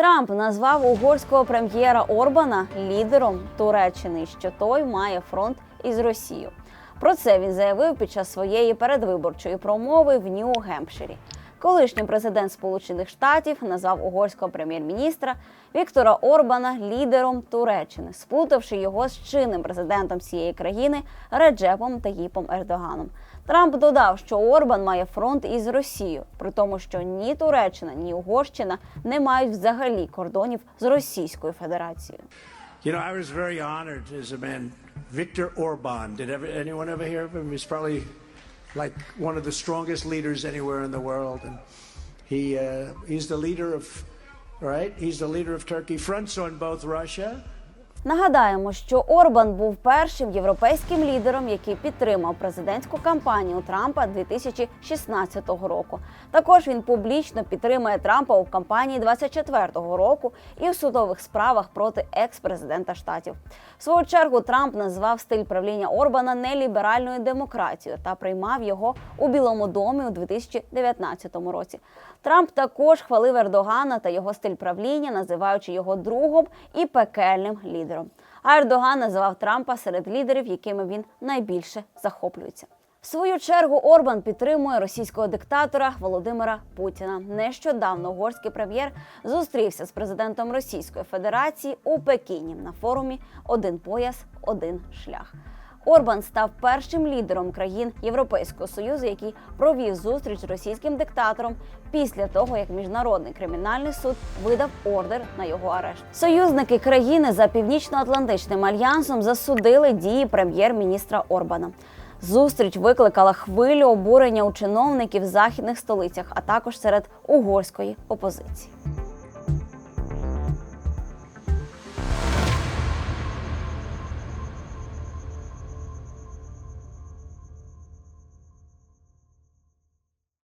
Трамп назвав угорського прем'єра Орбана лідером Туреччини, що той має фронт із Росією. Про це він заявив під час своєї передвиборчої промови в Нью-Гемпширі. Колишній президент Сполучених Штатів назвав угорського прем'єр-міністра Віктора Орбана лідером Туреччини, сплутавши його з чинним президентом цієї країни Реджепом Таїпом Ердоганом. Трамп додав, що Орбан має фронт із Росією, при тому, що ні Туреччина, ні Угорщина не мають взагалі кордонів з Російською Федерацією. You know, I was very honored as a man. Victor Orban. Did ever, anyone ever hear of him? He's probably like one of the strongest leaders anywhere in the world, and he uh, he's the leader of right. He's the leader of Turkey. Fronts on both Russia Нагадаємо, що Орбан був першим європейським лідером, який підтримав президентську кампанію Трампа 2016 року. Також він публічно підтримує Трампа у кампанії 24-го року і в судових справах проти екс-президента штатів. В свою чергу Трамп назвав стиль правління Орбана неліберальною демократією та приймав його у Білому домі у 2019 році. Трамп також хвалив Ердогана та його стиль правління, називаючи його другом і пекельним лідером. А Ердоган називав Трампа серед лідерів, якими він найбільше захоплюється. В свою чергу Орбан підтримує російського диктатора Володимира Путіна. Нещодавно угорський прем'єр зустрівся з президентом Російської Федерації у Пекіні на форумі Один пояс, один шлях. Орбан став першим лідером країн Європейського союзу, який провів зустріч з російським диктатором після того, як міжнародний кримінальний суд видав ордер на його арешт. Союзники країни за північно-атлантичним альянсом засудили дії прем'єр-міністра Орбана. Зустріч викликала хвилю обурення у чиновників в західних столицях, а також серед угорської опозиції.